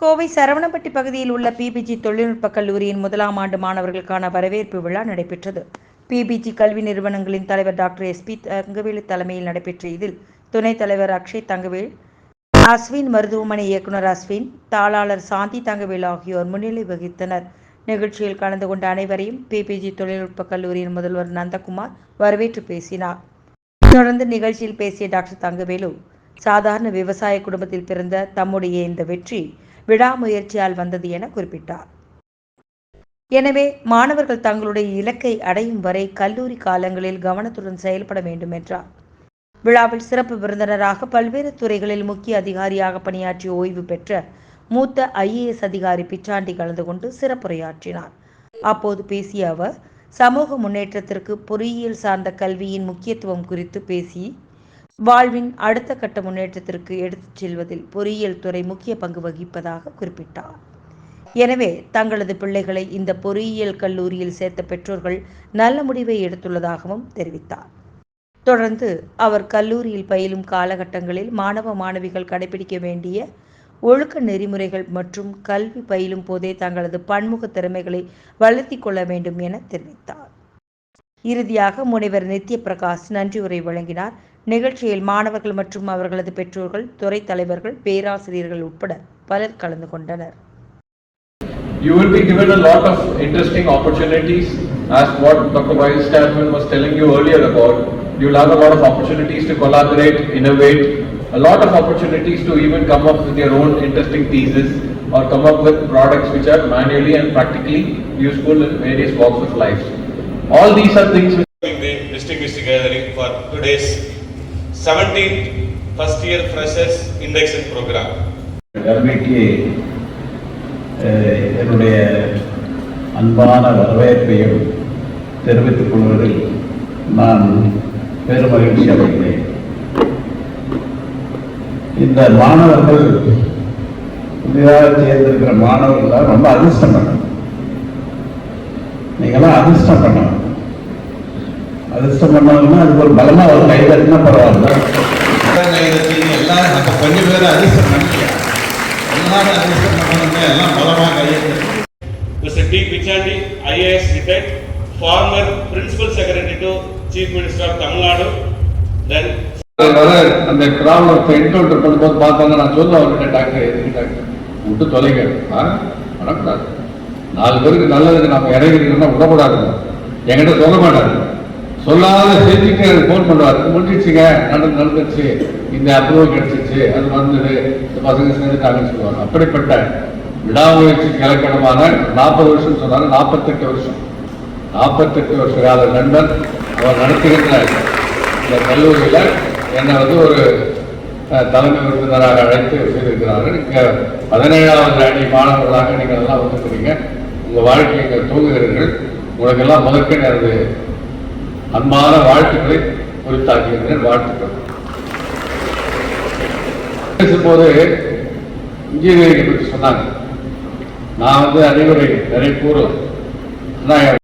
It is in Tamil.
கோவை சரவணப்பட்டி பகுதியில் உள்ள பிபிஜி தொழில்நுட்ப கல்லூரியின் முதலாம் ஆண்டு மாணவர்களுக்கான வரவேற்பு விழா நடைபெற்றது. பிபிஜி கல்வி நிறுவனங்களின் தலைவர் டாக்டர் எஸ் பி தங்கவேலு தலைமையில் நடைபெற்ற இதில் துணைத் தலைவர் அக்ஷய் தங்கவேல் அஸ்வின் மருத்துவமனை இயக்குனர் அஸ்வின் தாளாளர் சாந்தி தங்கவேல் ஆகியோர் முன்னிலை வகித்தனர். நிகழ்ச்சியில் கலந்து கொண்ட அனைவரையும் பிபிஜி தொழில்நுட்ப கல்லூரியின் முதல்வர் நந்தகுமார் வரவேற்று பேசினார். தொடர்ந்து நிகழ்ச்சியில் பேசிய டாக்டர் தங்கவேலு சாதாரண விவசாய குடும்பத்தில் பிறந்த தம்முடைய இந்த வெற்றி விடாமுயற்சியால் வந்தது என குறிப்பிட்டார். எனவே மாணவர்கள் தங்களுடைய இலக்கை அடையும் வரை கல்லூரி காலங்களில் கவனத்துடன் செயல்பட வேண்டும் என்றார். விழாவில் சிறப்பு விருந்தினராக பல்வேறு துறைகளில் முக்கிய அதிகாரியாக பணியாற்றி ஓய்வு பெற்ற மூத்த ஐஏஎஸ் அதிகாரி பிச்சாண்டி கலந்து கொண்டு சிறப்புரையாற்றினார். அப்போது பேசிய அவர் சமூக முன்னேற்றத்திற்கு பொறியியல் சார்ந்த கல்வியின் முக்கியத்துவம் குறித்து பேசி வாழ்வின் அடுத்த கட்ட முன்னேற்றத்திற்கு எடுத்துச் செல்வதில் பொறியியல் துறை முக்கிய பங்கு வகிப்பதாக குறிப்பிட்டார். எனவே தங்களது பிள்ளைகளை இந்த பொறியியல் கல்லூரியில் சேர்த்த பெற்றோர்கள் நல்ல முடிவை எடுத்துள்ளதாகவும் தெரிவித்தார். தொடர்ந்து அவர் கல்லூரியில் பயிலும் காலகட்டங்களில் மாணவ மாணவிகள் கடைபிடிக்க வேண்டிய ஒழுக்க நெறிமுறைகள் மற்றும் கல்வி பயிலும் போதே தங்களது பன்முக திறமைகளை வளர்த்தி கொள்ள வேண்டும் என தெரிவித்தார். இறுதியாக முனைவர் நித்ய பிரகாஷ் நன்றி உரை வழங்கினார் நிகழ்ச்சியில் மாணவர்கள் மற்றும் அவர்களது பெற்றோர்கள் துறை தலைவர்கள் பேராசிரியர்கள் உட்பட பலர் கலந்து கொண்டனர் You will be given a lot of interesting opportunities as what Dr. Vice Chairman was telling you earlier about. You'll have a lot of opportunities to collaborate, innovate, a lot of opportunities to even come up with your own interesting thesis or come up with products which are manually and practically useful in various walks of life. All these are things which the distinguished gathering for today's 17th first year freshers induction program. கல்விக்கு அஹ், என்னுடைய அன்பான வரவேற்பையும் தெரிவித்துக் கொள்வதில் நான் பெருமகிழ்ச்சி அடைகிறேன். இந்த மாணவர்கள் புதிதாக சேர்ந்திருக்கிற மாணவர்கள் ரொம்ப அதிர்ஷ்டம் பண்ணணும் நீங்களாம் அதிர்ஷ்டம் பண்ணணும் அதிர்ஷ்டம் பண்ணணும்னா அதுக்கு ஒரு பலமா ஒரு கைதட்டினா பரவாயில்ல. கைதட்டின்னு எல்லாரும் அப்ப கொஞ்சம் பேர் அதிர்ஷ்டம் பண்ணிக்க எல்லாரும் அதிர்ஷ்டம் எல்லாம் பலமா கையெழுத்து Mr. T. Pichandi, IAS retired, former Principal Secretary to Chief Minister of Tamil Nadu, then வர அந்த ப்ராப்ளத்தை என்கவுண்டர் பண்ணும்போது பார்த்தாங்க. நான் சொல்ல அவர்கிட்ட டாக்டர் எதுக்கு டாக்டர்? விட்டு தொலைங்க. நாலு பேருக்கு நல்லதுக்கு நம்ம இறங்கிருக்கோம்னா விடக்கூடாது. என்கிட்ட சொல்ல மாட்டாரு. சொல்லாத செஞ்சுட்டு எனக்கு ஃபோன் பண்ணுவார் முடிஞ்சிச்சுங்க நடந்து நடந்துச்சு இந்த அப்ரூவல் கிடைச்சிச்சு அது வந்தது இந்த பசங்க செஞ்சுட்டாங்கன்னு சொல்லுவாங்க. அப்படிப்பட்ட விடாமுயற்சிக்கு இலக்கணமான நாற்பது வருஷம் சொன்னாங்க நாற்பத்தெட்டு வருஷம். நாற்பத்தெட்டு வருஷ கால நண்பன் அவர் நடத்துகின்ற இந்த கல்லூரியில் என்னை வந்து ஒரு தலைமை விருந்தினராக அழைத்து செய்திருக்கிறார்கள் இங்கே பதினேழாவது அணி மாணவர்களாக நீங்கள் எல்லாம் வந்துருக்கிறீங்க. உங்கள் வாழ்க்கை இங்கே தூங்குகிறீர்கள். உங்களுக்கெல்லாம் முதற்கே எனது அன்பான வாழ்த்துக்களை உரித்தாக்கியிருக்கிறேன் வாழ்த்துக்கள். பேசும்போது இன்ஜினியரிங் பற்றி சொன்னாங்க. நான் வந்து அறிவுரை நிறைய கூறுவேன். ஆனால்